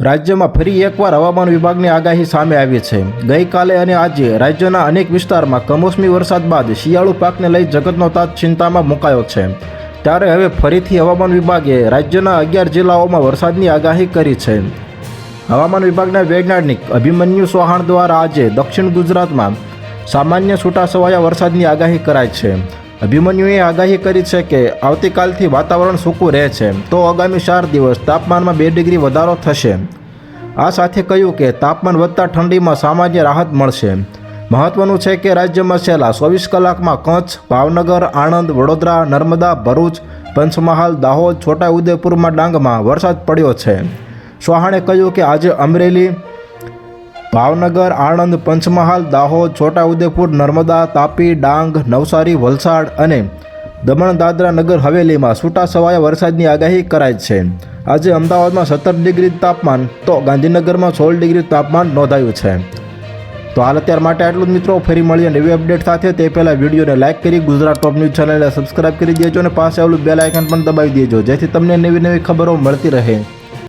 રાજ્યમાં ફરી એકવાર હવામાન વિભાગની આગાહી સામે આવી છે. ગઈકાલે અને આજે રાજ્યના અનેક વિસ્તારમાં કમોસમી વરસાદ બાદ શિયાળુ પાકને લઈ જગતનો તાત ચિંતામાં મુકાયો છે. ત્યારે હવે ફરીથી હવામાન વિભાગે રાજ્યના અગિયાર જિલ્લાઓમાં વરસાદની આગાહી કરી છે. હવામાન વિભાગના વૈજ્ઞાનિક અભિમન્યુ ચૌહાણ દ્વારા આજે દક્ષિણ ગુજરાતમાં સામાન્ય છૂટાછવાયા વરસાદની આગાહી કરાઈ છે. અભિમન્યુએ આગાહી કરી છે કે આવતીકાલથી વાતાવરણ સૂકું રહે છે, તો આગામી ચાર દિવસ તાપમાનમાં બે ડિગ્રી વધારો થશે. આ સાથે કહ્યું કે તાપમાન વધતા ઠંડીમાં સામાન્ય રાહત મળશે. મહત્વનું છે કે રાજ્યમાં છેલ્લા ચોવીસ કલાકમાં કચ્છ, ભાવનગર, આણંદ, વડોદરા, નર્મદા, ભરૂચ, પંચમહાલ, દાહોદ, છોટાઉદેપુરમાં ડાંગમાં વરસાદ પડ્યો છે. સોહાણે કહ્યું કે આજે અમરેલી ભાવનગર, આણંદ, પંચમહાલ, દાહોદ, છોટાઉદેપુર, નર્મદા, તાપી, ડાંગ, નવસારી, વલસાડ અને દમણ, દાદરા નગર હવેલીમાં છૂટાછવાયા વરસાદની આગાહી કરાઈ છે. આજે અમદાવાદમાં સત્તર ડિગ્રી તાપમાન, તો ગાંધીનગરમાં સોળ ડિગ્રી તાપમાન નોંધાયું છે. તો હાલ અત્યાર માટે આટલું જ મિત્રો, ફરી મળીએ નવી અપડેટ સાથે. તે પહેલાં વિડીયોને લાઇક કરી ગુજરાત ટોપ ન્યૂઝ ચેનલને સબસ્ક્રાઇબ કરી દેજો અને પાસે આવેલું બેલ આઇકન પણ દબાવી દેજો, જેથી તમને નવી નવી ખબરો મળતી રહે.